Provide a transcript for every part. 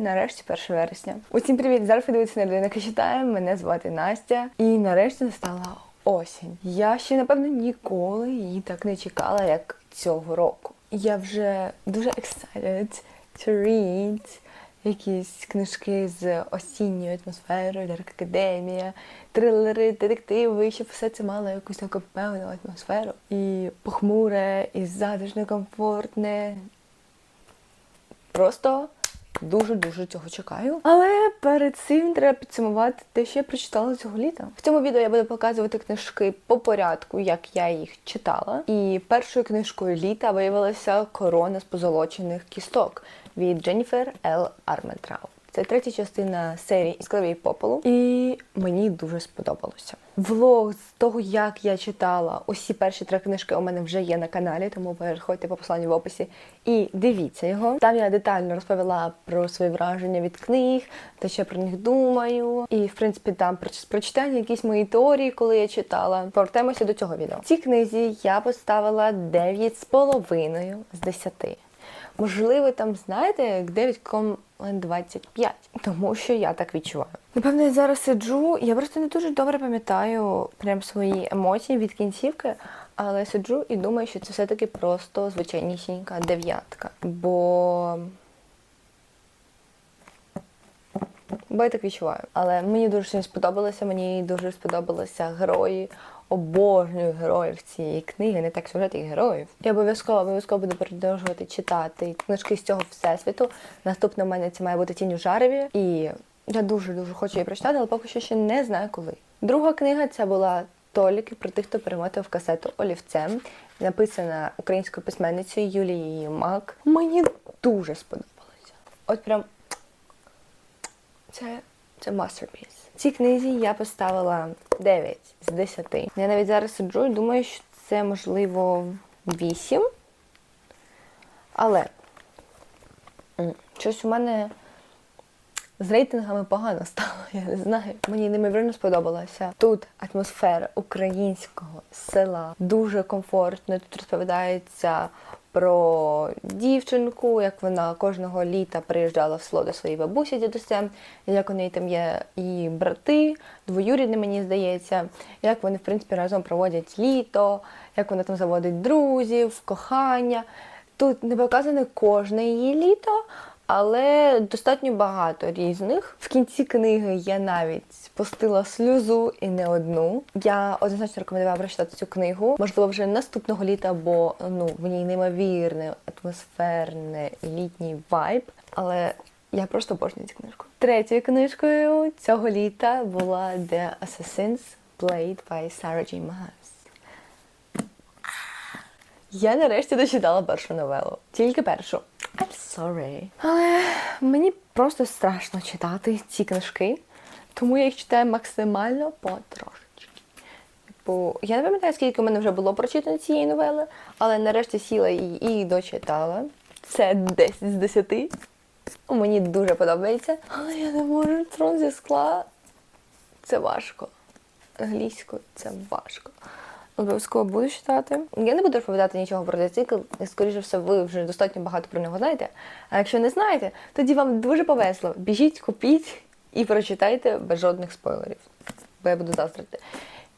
Нарешті 1 вересня. Усім привіт! Зараз ви дивитеся на людина, читає. Мене звати Настя. І нарешті настала осінь. Я ще, напевно, ніколи її так не чекала, як цього року. Я вже дуже excited to read якісь книжки з осінньою атмосферою, Дарк Академія, трилери, детективи, щоб все це мало якусь таку певну атмосферу. І похмуре, і затишне, комфортне. Просто дуже-дуже цього чекаю. Але перед цим треба підсумувати те, що я прочитала цього літа. В цьому відео я буду показувати книжки по порядку, як я їх читала. І першою книжкою літа виявилася Корона з позолочених кісток від Дженніфер Л. Арментрау. Це третя частина серії із крові і попелу, і мені дуже сподобалося. Влог з того, як я читала усі перші три книжки, у мене вже є на каналі, тому переходьте по посиланню в описі і дивіться його. Там я детально розповіла про свої враження від книг, те, що я про них думаю. І в принципі там про прочитання якісь мої теорії, коли я читала. Повертаємося до цього відео. Цій книзі я поставила 9,5 з 10. Можливо, там, знаєте, як 9,25. Тому що я так відчуваю. Напевно, я зараз сиджу, я просто не дуже добре пам'ятаю прям свої емоції від кінцівки, але сиджу і думаю, що це все-таки просто звичайнісінька дев'ятка. Бо. Бо я так відчуваю. Але мені дуже сподобалося, мені дуже сподобалися герої. Обожнюю героїв цієї книги, не так сюжет, як героїв. Я обов'язково обов'язково буду продовжувати читати книжки з цього всесвіту. Наступна в мене це має бути тінь у жареві. І я дуже-дуже хочу її прочитати, але поки що ще не знаю коли. Друга книга це була Толіки про тих, хто перемотав касету олівцем, написана українською письменницею Юлією Мак. Мені дуже сподобалося. От прям це, це masterpiece. Цій книзі я поставила 9 з 10. Я навіть зараз сиджу і думаю, що це можливо 8. Але щось у мене з рейтингами погано стало, я не знаю. Мені неймовірно сподобалося. Тут атмосфера українського села дуже комфортно. Тут розповідається про дівчинку, як вона кожного літа приїжджала в село до своєї бабусі з дідусем, як у неї там є і брати, двоюрідні, мені здається, як вони, в принципі, разом проводять літо, як вона там заводить друзів, кохання. Тут не показане кожне її літо, але достатньо багато різних. В кінці книги я навіть пустила сльозу і не одну. Я однозначно рекомендувала прочитати цю книгу. Можливо, вже наступного літа, бо ну в ній неймовірний, атмосферний літній вайб. Але я просто обожнюю цю книжку. Третьою книжкою цього літа була The Assassins Played by Sarah J. Maas. Я нарешті дочитала першу новелу. Тільки першу. I'm sorry. Але мені просто страшно читати ці книжки, тому я їх читаю максимально потрошечки. Бо я не пам'ятаю, скільки в мене вже було прочитано цієї новели, але нарешті сіла її і дочитала. Це 10 з 10. Мені дуже подобається. Але я не можу трон зі скла. Це важко. Англійською це важко. Обов'язково буду читати. Я не буду розповідати нічого про цей цикл. Скоріше все, ви вже достатньо багато про нього знаєте. А якщо не знаєте, тоді вам дуже повезло. Біжіть, купіть і прочитайте без жодних спойлерів. Бо я буду заздрити.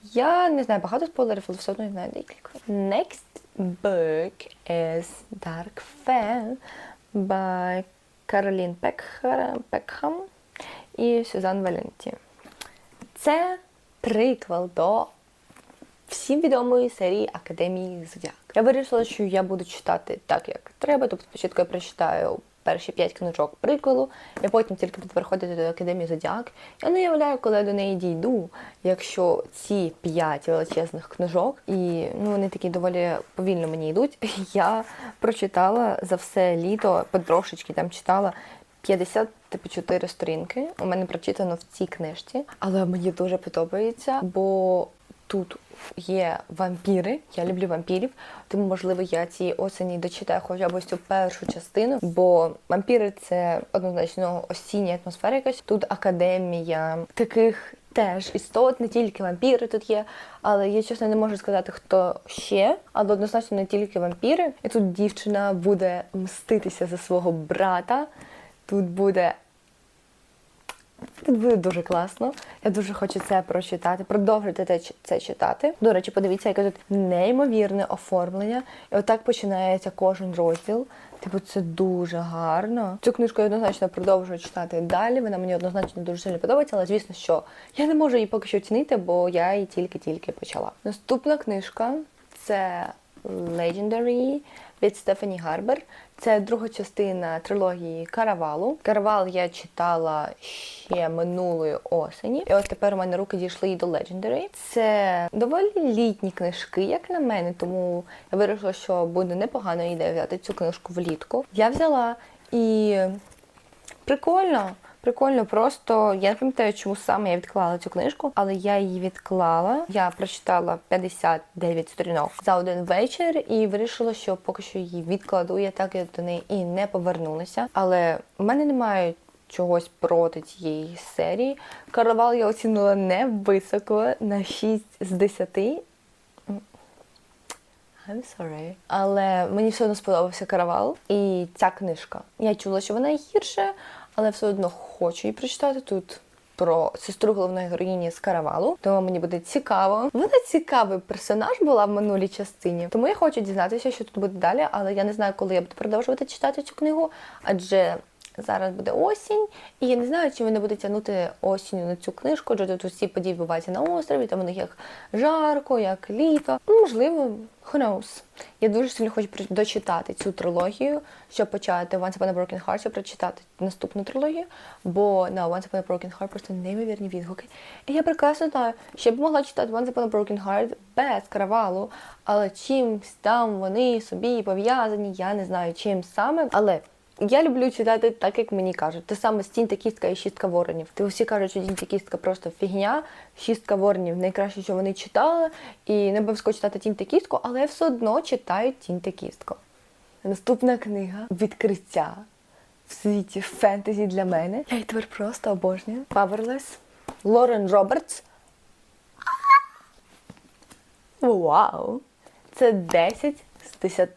Я не знаю багато спойлерів, але все одно знаю декілька. Next book is Dark Fan by Каролін Пекхам і Сюзан Валенті. Це приквел до всім відомої серії Академії Зодіак. Я вирішила, що я буду читати так, як треба. Тобто спочатку я прочитаю перші п'ять книжок приквелу, і потім тільки буду переходити до Академії Зодіак. Я не уявляю, коли я до неї дійду, якщо ці п'ять величезних книжок, і ну вони такі доволі повільно мені йдуть. Я прочитала за все літо, потрошечки там читала. 54 сторінки у мене прочитано в цій книжці, але мені дуже подобається, бо тут є вампіри. Я люблю вампірів, тому можливо я цієї осені дочитаю хоча б ось цю першу частину, бо вампіри це однозначно осіння атмосфера якась. Тут академія таких. Теж істот, не тільки вампіри тут є, але я чесно не можу сказати, хто ще, але однозначно не тільки вампіри. І тут дівчина буде мститися за свого брата. Тут буде Тут буде дуже класно. Я дуже хочу це прочитати, продовжити це читати. До речі, подивіться, яке тут неймовірне оформлення. І отак починається кожен розділ. Типу, це дуже гарно. Цю книжку я однозначно продовжую читати далі. Вона мені однозначно дуже сильно подобається, але звісно, що я не можу її поки що оцінити, бо я її тільки-тільки почала. Наступна книжка це Legendary від Стефані Гарбер. Це друга частина трилогії Каравалу. Каравал я читала ще минулої осені. І от тепер у мене руки дійшли і до Legendary. Це доволі літні книжки, як на мене, тому я вирішила, що буде непогана ідея взяти цю книжку влітку. Я взяла і прикольно. Прикольно, просто я не пам'ятаю, чому саме я відклала цю книжку, але я її відклала. Я прочитала 59 сторінок за один вечір і вирішила, що поки що її відкладу. Я так я до неї і не повернулася. Але в мене немає чогось проти цієї серії. Каравал я оцінила не високо на 6 з 10. I'm sorry. Але мені все одно сподобався каравал і ця книжка. Я чула, що вона гірше, але все одно хочу її прочитати тут. Про сестру головної героїні з каравалу, тому мені буде цікаво. Вона цікавий персонаж була в минулій частині, тому я хочу дізнатися, що тут буде далі, але я не знаю, коли я буду продовжувати читати цю книгу, адже зараз буде осінь, і я не знаю, чи вони будуть тягнути осінню на цю книжку, адже тут усі події відбуваються на острові, там у них як жарко, як літо. Ну, можливо, who knows. Я дуже сильно хочу дочитати цю трилогію, щоб почати Once Upon a Broken Heart, щоб прочитати наступну трилогію, бо на Once Upon a Broken Heart просто неймовірні відгуки. І я прекрасно знаю, що я б могла читати Once Upon a Broken Heart без каравалу, але чимсь там вони собі пов'язані, я не знаю чим саме. Але я люблю читати так, як мені кажуть. Те саме стінь кістка і шістка воронів. Ти усі кажуть, що стінь кістка просто фігня, шістка воронів найкраще, що вони читали, і не обов'язково читати тінь та кістку, але все одно читаю тінь та кістку. Наступна книга відкриття в світі фентезі для мене. Я її тепер просто обожнюю. Powerless. Лорен Робертс. Вау! Це 10 з 10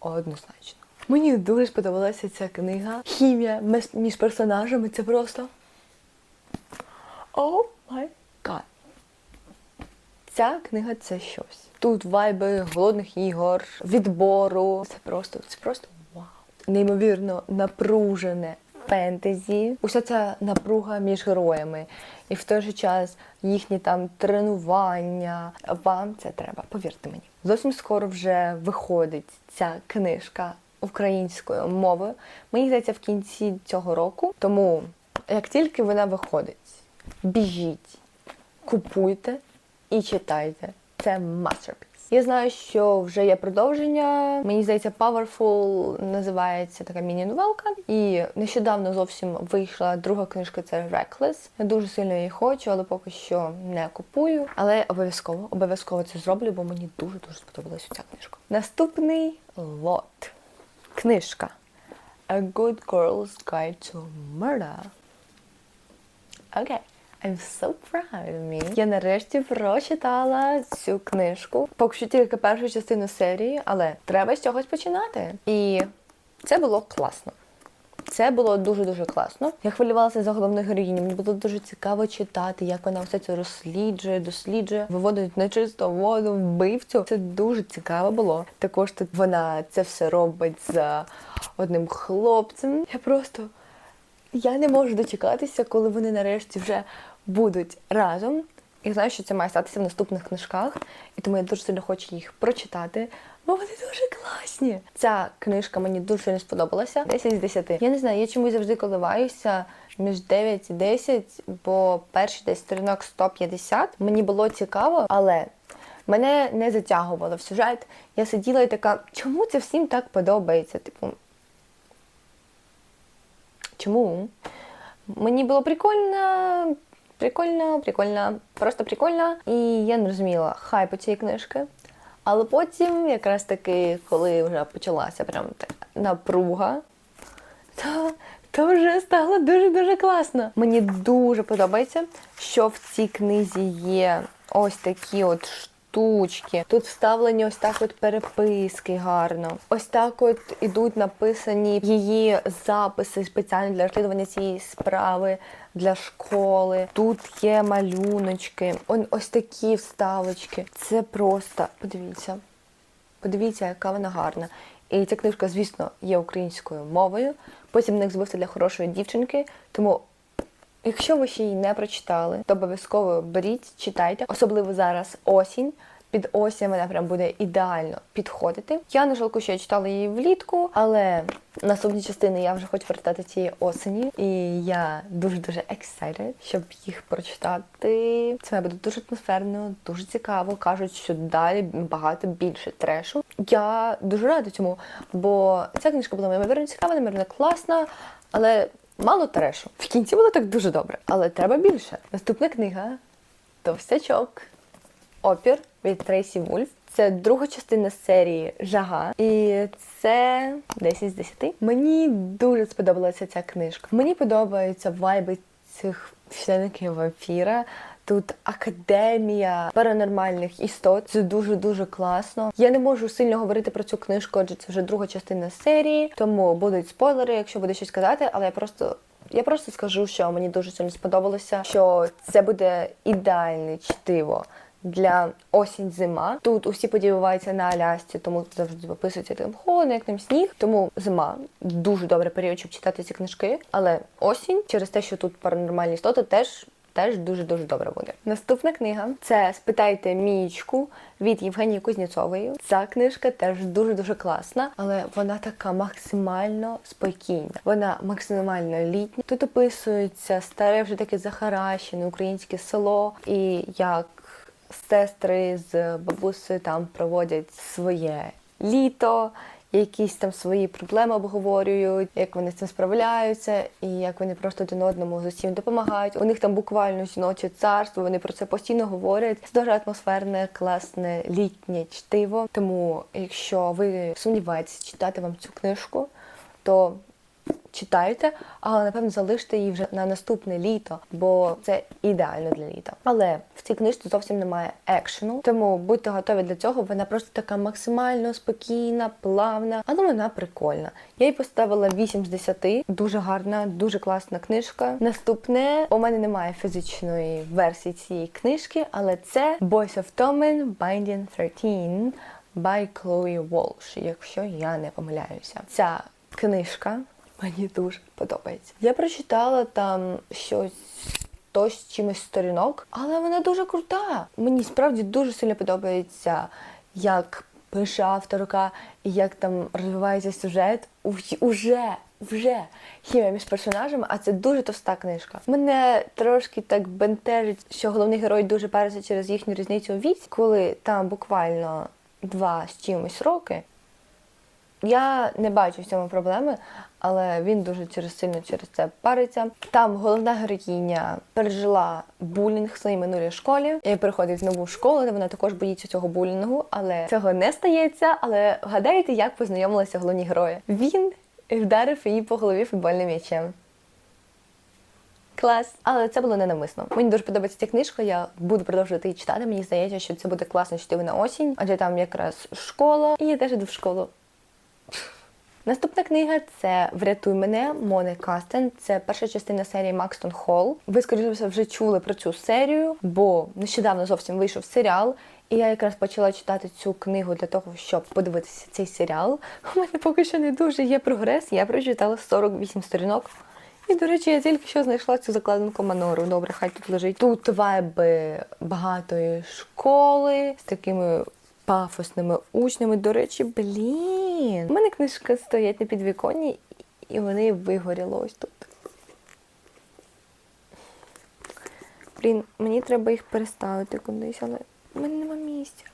однозначно. Мені дуже сподобалася ця книга. Хімія між- персонажами це просто. О май гад. Ця книга це щось. Тут вайби голодних ігор, відбору. Це просто, це просто вау. Неймовірно напружене фентезі. Уся ця напруга між героями. І в той же час їхні там тренування. Вам це треба, повірте мені. Зовсім скоро вже виходить ця книжка українською мовою. Мені здається, в кінці цього року. Тому як тільки вона виходить, біжіть, купуйте і читайте. Це masterpiece. Я знаю, що вже є продовження. Мені здається, Powerful називається така міні-новелка. І нещодавно зовсім вийшла друга книжка. Це Reckless. Я дуже сильно її хочу, але поки що не купую. Але обов'язково, обов'язково це зроблю, бо мені дуже дуже сподобалася ця книжка. Наступний лот. Книжка. A Good Girl's Guide to Murder. Окей. I'm so proud of me. Я нарешті прочитала цю книжку. Поки що тільки першу частину серії, але треба з чогось починати. І це було класно. Це було дуже-дуже класно. Я хвилювалася за головну героїню. Мені було дуже цікаво читати, як вона все це розсліджує, досліджує, виводить на чисту воду, вбивцю. Це дуже цікаво було. Також тут вона це все робить за одним хлопцем. Я просто я не можу дочекатися, коли вони нарешті вже будуть разом. І знаю, що це має статися в наступних книжках, і тому я дуже сильно хочу їх прочитати, бо вони дуже класні. Ця книжка мені дуже сильно сподобалася. 10 з 10. Я не знаю, я чомусь завжди коливаюся між 9 і 10, бо перші десь сторінок 150 мені було цікаво, але мене не затягувало в сюжет. Я сиділа і така, чому це всім так подобається? Типу, Чому? Мені було прикольно, прикольно, прикольно, просто прикольно. І я не розуміла хайпу цієї книжки. Але потім, якраз таки, коли вже почалася прям напруга, то, то вже стало дуже-дуже класно. Мені дуже подобається, що в цій книзі є ось такі от штучки. Тут вставлені ось так от переписки гарно. Ось так от ідуть написані її записи спеціально для розслідування цієї справи для школи. Тут є малюночки. Ось такі вставочки. Це просто подивіться. Подивіться, яка вона гарна. І ця книжка, звісно, є українською мовою. Потім не збився для хорошої дівчинки. Тому, якщо ви ще її не прочитали, то обов'язково беріть, читайте, особливо зараз осінь. Під осінь вона прям буде ідеально підходити. Я не жалкую, що я читала її влітку, але наступні частини я вже хочу прочитати цієї осені. І я дуже-дуже excited, щоб їх прочитати. Це бути дуже атмосферно, дуже цікаво. Кажуть, що далі багато більше трешу. Я дуже рада цьому, бо ця книжка була неймовірно цікава, неймовірно класна, але мало трешу. В кінці було так дуже добре, але треба більше. Наступна книга Товстячок. Опір від Трейсі Вульф. Це друга частина серії Жага. І це 10 з 10. Мені дуже сподобалася ця книжка. Мені подобаються вайби цих вампіра. Тут академія паранормальних істот. Це дуже дуже класно. Я не можу сильно говорити про цю книжку, адже це вже друга частина серії, тому будуть спойлери, якщо буде щось казати, але я просто. Я просто скажу, що мені дуже сильно сподобалося, що це буде ідеальне чтиво для осінь-зима. Тут усі події відбуваються на Алясці, тому завжди виписується там холодно, як там сніг. Тому зима дуже добрий період, щоб читати ці книжки. Але осінь, через те, що тут паранормальні істоти, теж. Теж дуже дуже добре буде. Наступна книга це Спитайте Мічку від Євгенії Кузнєцової. Ця книжка теж дуже дуже класна, але вона така максимально спокійна. Вона максимально літня. Тут описується старе вже таке захаращене українське село і як сестри з бабусею там проводять своє літо, якісь там свої проблеми обговорюють, як вони з цим справляються, і як вони просто один одному з усім допомагають. У них там буквально жіноче царство, вони про це постійно говорять. Це дуже атмосферне, класне літнє чтиво. Тому, якщо ви сумніваєтесь читати вам цю книжку, то читайте, але напевно залиште її вже на наступне літо, бо це ідеально для літа. Але в цій книжці зовсім немає екшену, тому будьте готові для цього. Вона просто така максимально спокійна, плавна, але вона прикольна. Я їй поставила 8 з 10. Дуже гарна, дуже класна книжка. Наступне у мене немає фізичної версії цієї книжки, але це Boys of Tommen Binding 13 by Chloe Walsh, якщо я не помиляюся. Ця книжка мені дуже подобається. Я прочитала там щось то чимось сторінок, але вона дуже крута. Мені справді дуже сильно подобається, як пише авторка і як там розвивається сюжет. Уж- Уже, вже хімія між персонажами, а це дуже товста книжка. Мене трошки так бентежить, що головний герой дуже париться через їхню різницю у віці, коли там буквально два з чимось роки. Я не бачу в цьому проблеми, але він дуже через сильно через це париться. Там головна героїня пережила булінг в своїй минулій школі і переходить в нову школу, де вона також боїться цього булінгу, але цього не стається. Але вгадайте, як познайомилися головні герої. Він вдарив її по голові футбольним м'ячем. Клас, але це було ненавмисно. Мені дуже подобається ця книжка. Я буду продовжувати її читати. Мені здається, що це буде класно читати на осінь, адже там якраз школа, і я теж йду в школу. Наступна книга це Врятуй мене Мони Кастен. Це перша частина серії Макстон Холл. Ви, скоріше вже чули про цю серію, бо нещодавно зовсім вийшов серіал. І я якраз почала читати цю книгу для того, щоб подивитися цей серіал. У мене поки що не дуже є прогрес. Я прочитала 48 сторінок. І, до речі, я тільки що знайшла цю закладинку Манору. Добре, хай тут лежить. Тут вайби багатої школи з такими пафосними учнями. До речі, блін. У мене книжка стоять на підвіконні, і вони вигоріли ось тут. Блін, мені треба їх переставити кудись, але в мене нема місця.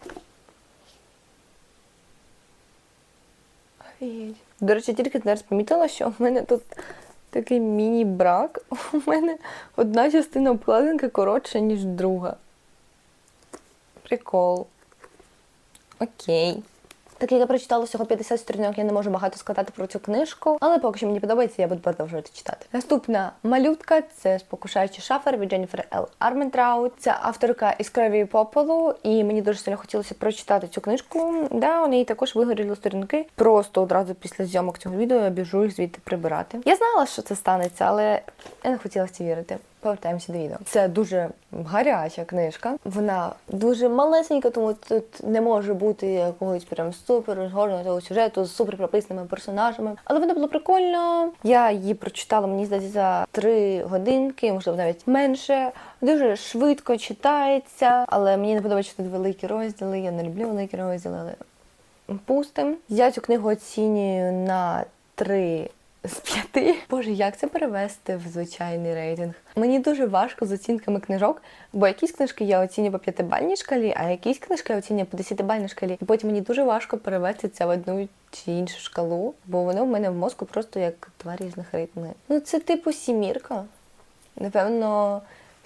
Офігеть. До речі, тільки зараз помітила, що в мене тут такий міні-брак. У мене одна частина обкладинки коротша, ніж друга. Прикол. Окей. Так як я прочитала всього 50 сторінок, я не можу багато сказати про цю книжку, але поки що мені подобається, я буду продовжувати читати. Наступна малютка це спокушаючий шафер від Дженніфер Л. Арментраут. Це авторка із крові попелу, і мені дуже сильно хотілося прочитати цю книжку. Да, у неї також вигоріли сторінки. Просто одразу після зйомок цього відео я біжу їх звідти прибирати. Я знала, що це станеться, але я не хотіла в це вірити. Повертаємося до відео. Це дуже гаряча книжка. Вона дуже малесенька, тому тут не може бути якогось прям супер розгорнутого сюжету з супер прописаними персонажами. Але вона була прикольна. Я її прочитала, мені здається, за три годинки, можливо, навіть менше. Дуже швидко читається, але мені не подобається тут великі розділи. Я не люблю великі розділи, але пустим. Я цю книгу оцінюю на три з п'яти. Боже, як це перевести в звичайний рейтинг? Мені дуже важко з оцінками книжок, бо якісь книжки я оцінюю по п'ятибальній шкалі, а якісь книжки я оцінюю по десятибальній шкалі. І потім мені дуже важко перевести це в одну чи іншу шкалу, бо воно в мене в мозку просто як два різних ритми. Ну це типу сімірка. Напевно.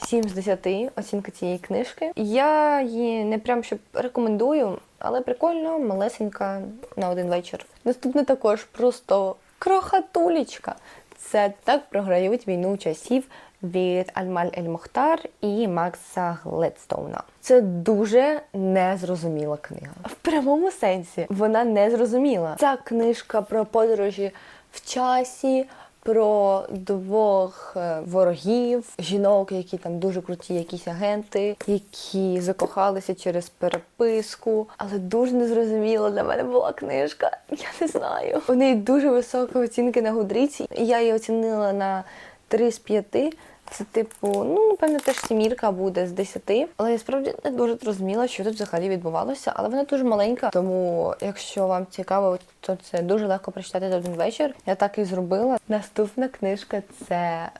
7 з 10 оцінка цієї книжки. Я її не прям щоб рекомендую, але прикольно, малесенька на один вечір. Наступне також просто крохатулічка. Це так програють війну часів від Альмаль Ель Мохтар і Макса Гледстоуна. Це дуже незрозуміла книга. В прямому сенсі вона незрозуміла. Ця книжка про подорожі в часі. Про двох е, ворогів, жінок, які там дуже круті, якісь агенти, які закохалися через переписку, але дуже незрозуміло для мене була книжка. Я не знаю. У неї дуже високі оцінки на гудріці. Я її оцінила на 3 з 5. Це, типу, ну, напевно, теж сімірка буде з 10. Але я справді не дуже зрозуміла, що тут взагалі відбувалося. Але вона дуже маленька. Тому, якщо вам цікаво, то це дуже легко прочитати за один вечір. Я так і зробила. Наступна книжка це.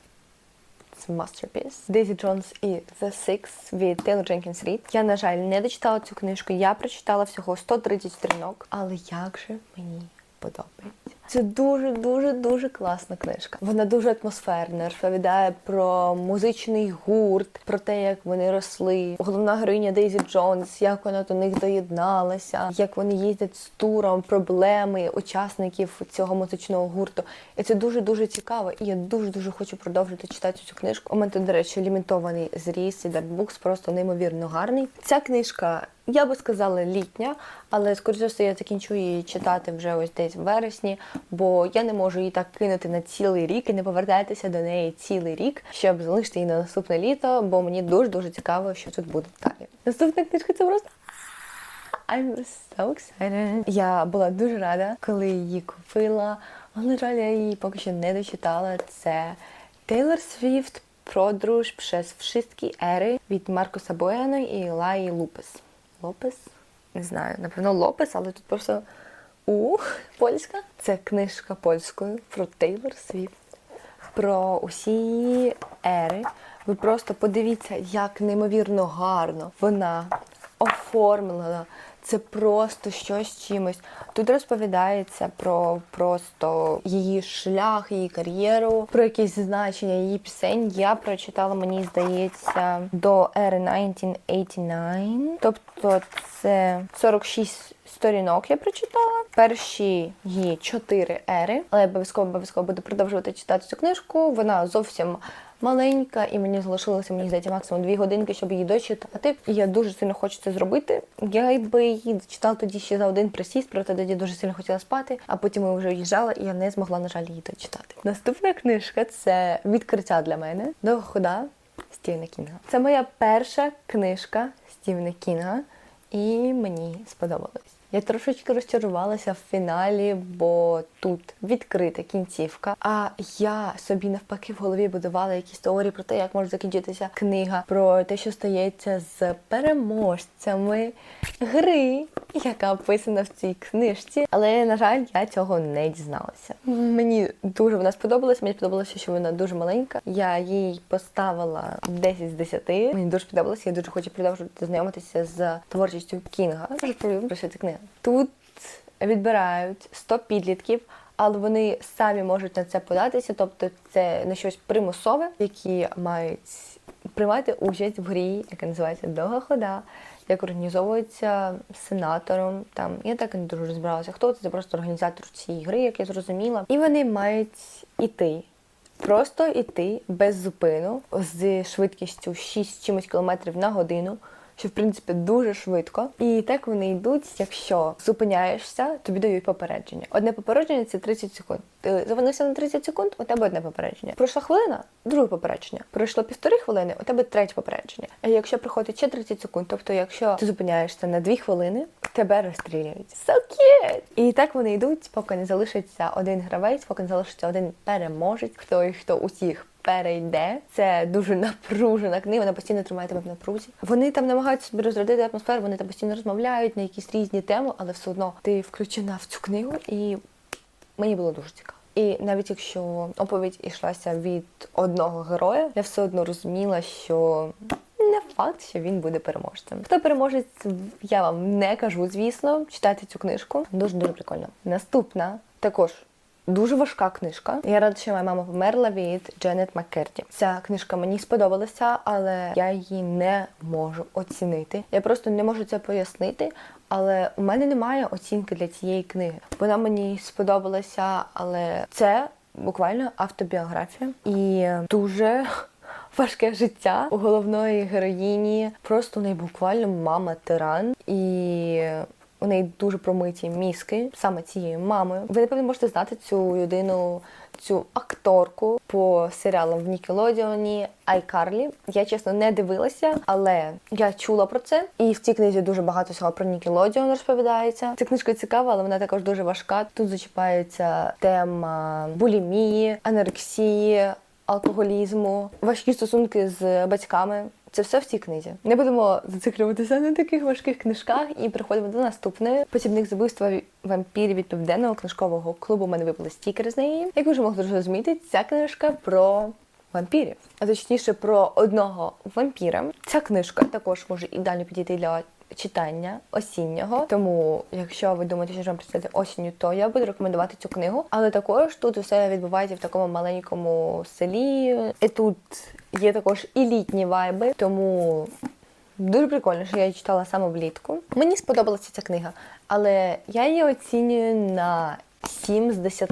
Masterpiece. Дейзі Джонс і The Six від Taylor Jenkins Reid. Я, на жаль, не дочитала цю книжку. Я прочитала всього 130 сторінок. Але як же мені подобається. Це дуже дуже дуже класна книжка. Вона дуже атмосферна, розповідає про музичний гурт, про те, як вони росли. Головна героїня Дейзі Джонс, як вона до них доєдналася, як вони їздять з туром, проблеми учасників цього музичного гурту. І це дуже дуже цікаво. І я дуже дуже хочу продовжити читати цю книжку. У мене до речі, лімітований зріз і Darkbooks просто неймовірно гарний. Ця книжка. Я би сказала літня, але скоріше все я закінчу її читати вже ось десь в вересні, бо я не можу її так кинути на цілий рік і не повертатися до неї цілий рік, щоб залишити її на наступне літо, бо мені дуже дуже цікаво, що тут буде далі. Наступна книжка це просто. I'm so excited. Я була дуже рада, коли її купила, але на жаль, я її поки що не дочитала. Це Taylor Swift Подорож przez wszystkie ери від Маркуса Бояна і Лаї Лупес. Лопес? Не знаю, напевно, Лопес, але тут просто У польська. Це книжка польською про Тейлор Свіфт, про усі ери. Ви просто подивіться, як неймовірно гарно вона оформлена. Це просто щось чимось. Тут розповідається про просто її шлях, її кар'єру, про якісь значення її пісень. Я прочитала, мені здається, до ери 1989. Тобто це 46 сторінок я прочитала. Перші її чотири ери, але я обов'язково обов'язково буду продовжувати читати цю книжку. Вона зовсім маленька, і мені залишилося, мені здається, максимум дві годинки, щоб її дочитати. І я дуже сильно хочу це зробити. Я би її читала тоді ще за один присіст, проте тоді дуже сильно хотіла спати, а потім ми вже в'їжджала, і я не змогла, на жаль, її дочитати. Наступна книжка це відкриття для мене. Довга хода Стівена Кінга. Це моя перша книжка Стівена Кінга, і мені сподобалось. Я трошечки розчарувалася в фіналі, бо тут відкрита кінцівка. А я собі навпаки в голові будувала якісь теорії про те, як може закінчитися книга, про те, що стається з переможцями гри, яка описана в цій книжці. Але на жаль, я цього не дізналася. Мені дуже вона сподобалася. Мені сподобалося, що вона дуже маленька. Я їй поставила 10 з 10. Мені дуже сподобалося. Я дуже хочу продовжувати знайомитися з творчістю Кінга. Розповім про що це книга. Тут відбирають 100 підлітків, але вони самі можуть на це податися, тобто це не щось примусове, які мають приймати участь в грі, яка називається Довга хода. як організовується сенатором. Там я так і не дуже розбиралася. Хто це? Це просто організатор цієї гри, як я зрозуміла. І вони мають іти. Просто іти без зупину з швидкістю 6 чимось кілометрів на годину, що в принципі дуже швидко. І так вони йдуть, якщо зупиняєшся, тобі дають попередження. Одне попередження це 30 секунд. Ти зупинився на 30 секунд, у тебе одне попередження. Пройшла хвилина, друге попередження. Пройшло півтори хвилини, у тебе третє попередження. А якщо проходить ще 30 секунд, тобто якщо ти зупиняєшся на 2 хвилини, тебе розстрілюють. So cute! І так вони йдуть, поки не залишиться один гравець, поки не залишиться один переможець, хто і хто усіх перейде. Це дуже напружена книга, вона постійно тримає тебе в напрузі. Вони там намагаються собі розрядити атмосферу, вони там постійно розмовляють на якісь різні теми, але все одно ти включена в цю книгу, і мені було дуже цікаво. І навіть якщо оповідь йшлася від одного героя, я все одно розуміла, що не факт, що він буде переможцем. Хто переможець, я вам не кажу, звісно. Читайте цю книжку. Дуже дуже прикольно. Наступна також. Дуже важка книжка. Я рада, що моя мама померла від Дженет Маккерті. Ця книжка мені сподобалася, але я її не можу оцінити. Я просто не можу це пояснити. Але у мене немає оцінки для цієї книги. Вона мені сподобалася, але це буквально автобіографія і дуже важке життя у головної героїні. Просто у неї буквально мама тиран і. У неї дуже промиті мізки, саме цієї мами. Ви напевно можете знати цю людину, цю акторку по серіалам в Нікелодіоні Айкарлі. Я чесно не дивилася, але я чула про це. І в цій книзі дуже багато всього про Нікелодіон розповідається. Ця книжка цікава, але вона також дуже важка. Тут зачіпається тема булімії, анорексії. Алкоголізму, важкі стосунки з батьками. Це все в цій книзі. Не будемо зациклюватися на таких важких книжках і переходимо до наступної. Посібник з вбивства вампірів від південного книжкового клубу. У мене випали стікери з неї. Як ви вже могли зрозуміти, ця книжка про вампірів, а точніше про одного вампіра. Ця книжка також може ідеально підійти для. Читання осіннього, тому якщо ви думаєте, що вам прочитати осінню, то я буду рекомендувати цю книгу. Але також тут усе відбувається в такому маленькому селі. І тут є також і літні вайби, тому дуже прикольно, що я її читала саме влітку. Мені сподобалася ця книга, але я її оцінюю на 7 з 10,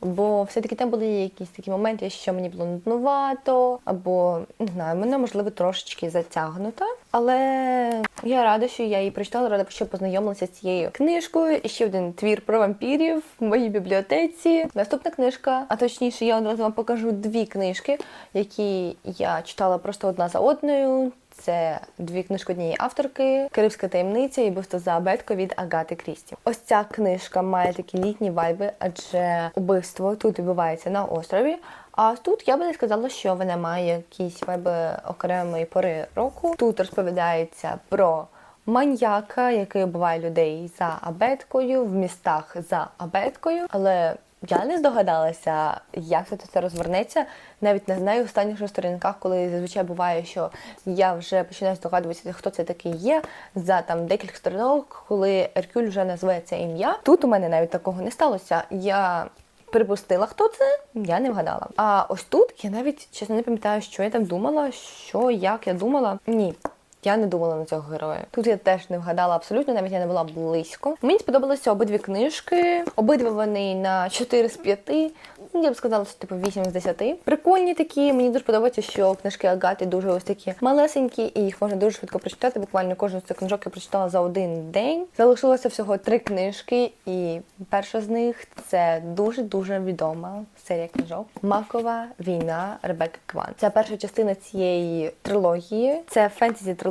бо все-таки там були якісь такі моменти, що мені було нуднувато, або не знаю, мене можливо трошечки затягнута. Але я рада, що я її прочитала, рада, що познайомилася з цією книжкою. І ще один твір про вампірів в моїй бібліотеці. Наступна книжка, а точніше, я одразу вам покажу дві книжки, які я читала просто одна за одною. Це дві книжки однієї авторки Карибська таємниця і вбивство за абетко від Агати Крісті. Ось ця книжка має такі літні вайби, адже убивство тут відбувається на острові. А тут я би не сказала, що вона має якісь вайби окремої пори року. Тут розповідається про маньяка, який вбиває людей за абеткою в містах за абеткою, але я не здогадалася, як це все розвернеться. Навіть на найостанніших сторінках, коли зазвичай буває, що я вже починаю здогадуватися, хто це такий є. За там декілька сторінок, коли Еркюль вже назве це ім'я. Тут у мене навіть такого не сталося. Я припустила, хто це, я не вгадала. А ось тут я навіть чесно не пам'ятаю, що я там думала, що як я думала. Ні. Я не думала на цього героя. Тут я теж не вгадала абсолютно, навіть я не була близько. Мені сподобалися обидві книжки. Обидва вони на 4 з 5. Ну, Я б сказала, що типу 8 з 10. Прикольні такі. Мені дуже подобається, що книжки Агати дуже ось такі малесенькі, і їх можна дуже швидко прочитати. Буквально кожну з цих книжок я прочитала за один день. Залишилося всього три книжки, і перша з них це дуже дуже відома серія книжок. Макова війна Ребекки Кван. Це перша частина цієї трилогії. Це фентезі трилогія.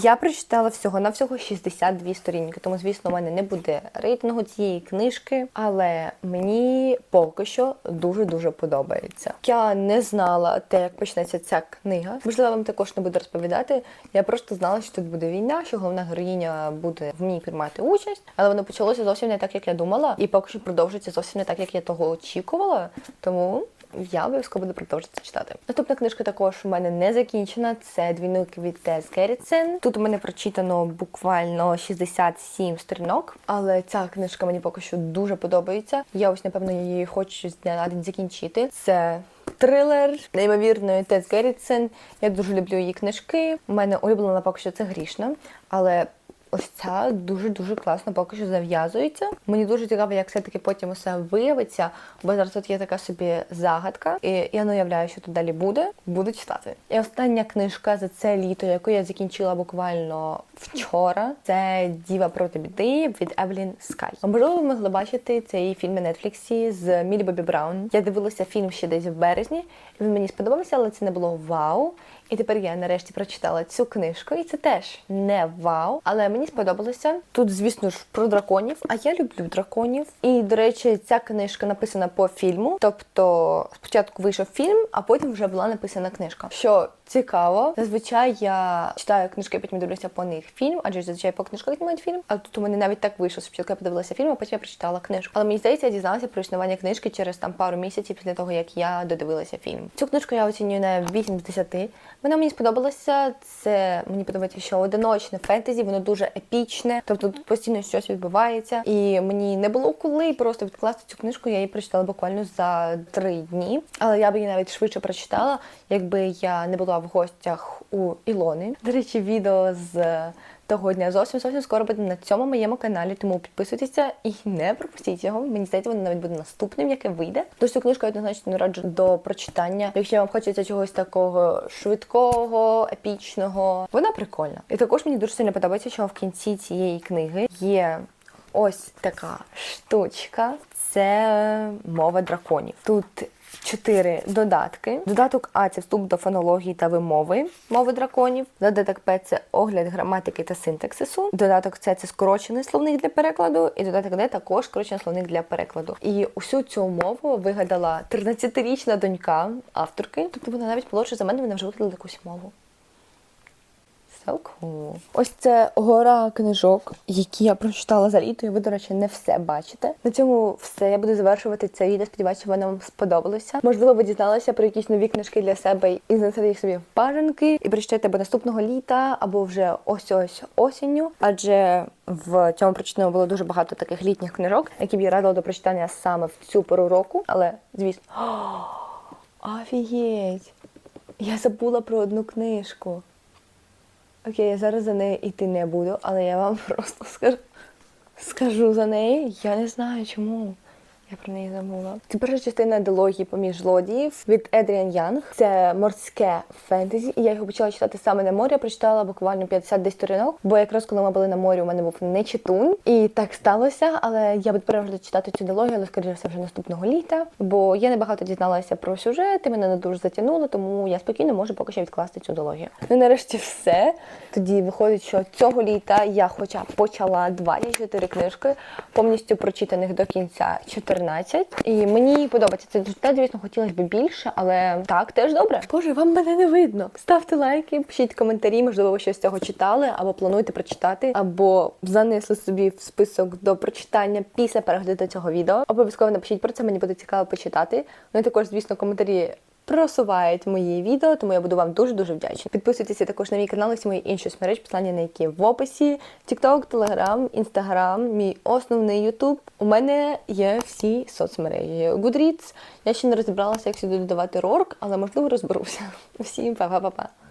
Я прочитала всього на всього 62 сторінки, тому звісно, у мене не буде рейтингу цієї книжки, але мені поки що дуже дуже подобається. Я не знала те, як почнеться ця книга. Можливо, вам також не буду розповідати. Я просто знала, що тут буде війна, що головна героїня буде в ній приймати участь, але воно почалося зовсім не так, як я думала, і поки що продовжується зовсім не так, як я того очікувала. Тому я обов'язково буду продовжувати читати. Наступна книжка також у мене не закінчена. Це двійники від Тес Геррітсен. Тут у мене прочитано буквально 67 сторінок, але ця книжка мені поки що дуже подобається. Я ось напевно її хочу з дня на день закінчити. Це трилер неймовірної Тес Геррітсен. Я дуже люблю її книжки. У мене улюблена поки що це грішна, але ось ця дуже-дуже класно поки що зав'язується. Мені дуже цікаво, як все-таки потім усе виявиться, бо зараз тут є така собі загадка, і я не уявляю, що тут далі буде. Буду читати. І остання книжка за це літо, яку я закінчила буквально вчора, це Діва проти біди від Евелін Скай. Можливо, ви могли бачити цей фільм на Нетфліксі з Мілі Бобі Браун. Я дивилася фільм ще десь в березні, і він мені сподобався, але це не було вау. І тепер я нарешті прочитала цю книжку, і це теж не вау, але мені сподобалося. Тут, звісно ж, про драконів. А я люблю драконів. І, до речі, ця книжка написана по фільму. Тобто, спочатку вийшов фільм, а потім вже була написана книжка. Що цікаво, зазвичай я читаю книжки, потім дивлюся по них фільм, адже зазвичай по книжках знімають фільм. А тут у мене навіть так вийшло. Спочатку я подивилася фільм, а потім я прочитала книжку. Але мені здається, я дізналася про існування книжки через там пару місяців після того, як я додивилася фільм. Цю книжку я оцінюю на 8 з 10. Вона мені сподобалася. Це мені подобається, що одиночне фентезі, воно дуже епічне, тобто тут постійно щось відбувається. І мені не було коли просто відкласти цю книжку. Я її прочитала буквально за три дні. Але я б її навіть швидше прочитала, якби я не була в гостях у Ілони. До речі, відео з. Того дня зовсім зовсім скоро буде на цьому моєму каналі, тому підписуйтеся і не пропустіть його. Мені здається, воно навіть буде наступним, яке вийде. Тож цю книжку я однозначно раджу до прочитання. Якщо вам хочеться чогось такого швидкого, епічного, вона прикольна. І також мені дуже сильно подобається, що в кінці цієї книги є ось така штучка. Це мова драконів. Тут чотири додатки. Додаток А це вступ до фонології та вимови мови драконів. Додаток П це огляд граматики та синтаксису. Додаток С це скорочений словник для перекладу. І додаток Д також скорочений словник для перекладу. І усю цю мову вигадала 13-річна донька авторки. Тобто вона навіть молодша за мене, вона вже викладала якусь мову. So cool. Ось це гора книжок, які я прочитала за літо, і ви, до речі, не все бачите. На цьому все. Я буду завершувати це відео. Сподіваюся, воно вам сподобалося. Можливо, ви дізналися про якісь нові книжки для себе і знайшли їх собі в бажанки, і прочитайте або наступного літа, або вже ось ось осінню. Адже в цьому прочитаному було дуже багато таких літніх книжок, які б я радила до прочитання саме в цю пору року. Але звісно, офігеть! Я забула про одну книжку. Окей, я зараз за нею йти не буду, але я вам просто скажу, скажу за неї. Я не знаю чому. Я про неї забула. Це перша частина дилогії поміж злодіїв від Едріан Янг. Це морське фентезі, і я його почала читати саме на морі. Я прочитала буквально 50 десь сторінок, бо якраз коли ми були на морі, у мене був не читун. І так сталося, але я буду перегляду читати цю дилогію, але скоріше все вже наступного літа. Бо я небагато дізналася про сюжет, і мене не дуже затягнуло, тому я спокійно можу поки що відкласти цю дилогію. Ну нарешті все. Тоді виходить, що цього літа я хоча б почала 24 книжки, повністю прочитаних до кінця 14. І мені подобається цей результат. звісно, хотілося б більше, але так теж добре. Боже, вам мене не видно. Ставте лайки, пишіть коментарі, можливо, ви щось з цього читали, або плануєте прочитати, або занесли собі в список до прочитання після перегляду цього відео. Обов'язково напишіть про це, мені буде цікаво почитати. Ну і також, звісно, коментарі просувають мої відео, тому я буду вам дуже-дуже вдячна. Підписуйтеся також на мій канал і всі мої інші соцмережі, посилання на які в описі. TikTok, Telegram, Instagram, мій основний YouTube. У мене є всі соцмережі. Goodreads. Я ще не розібралася, як сюди додавати рорк, але можливо розберуся. Всім па-па-па-па.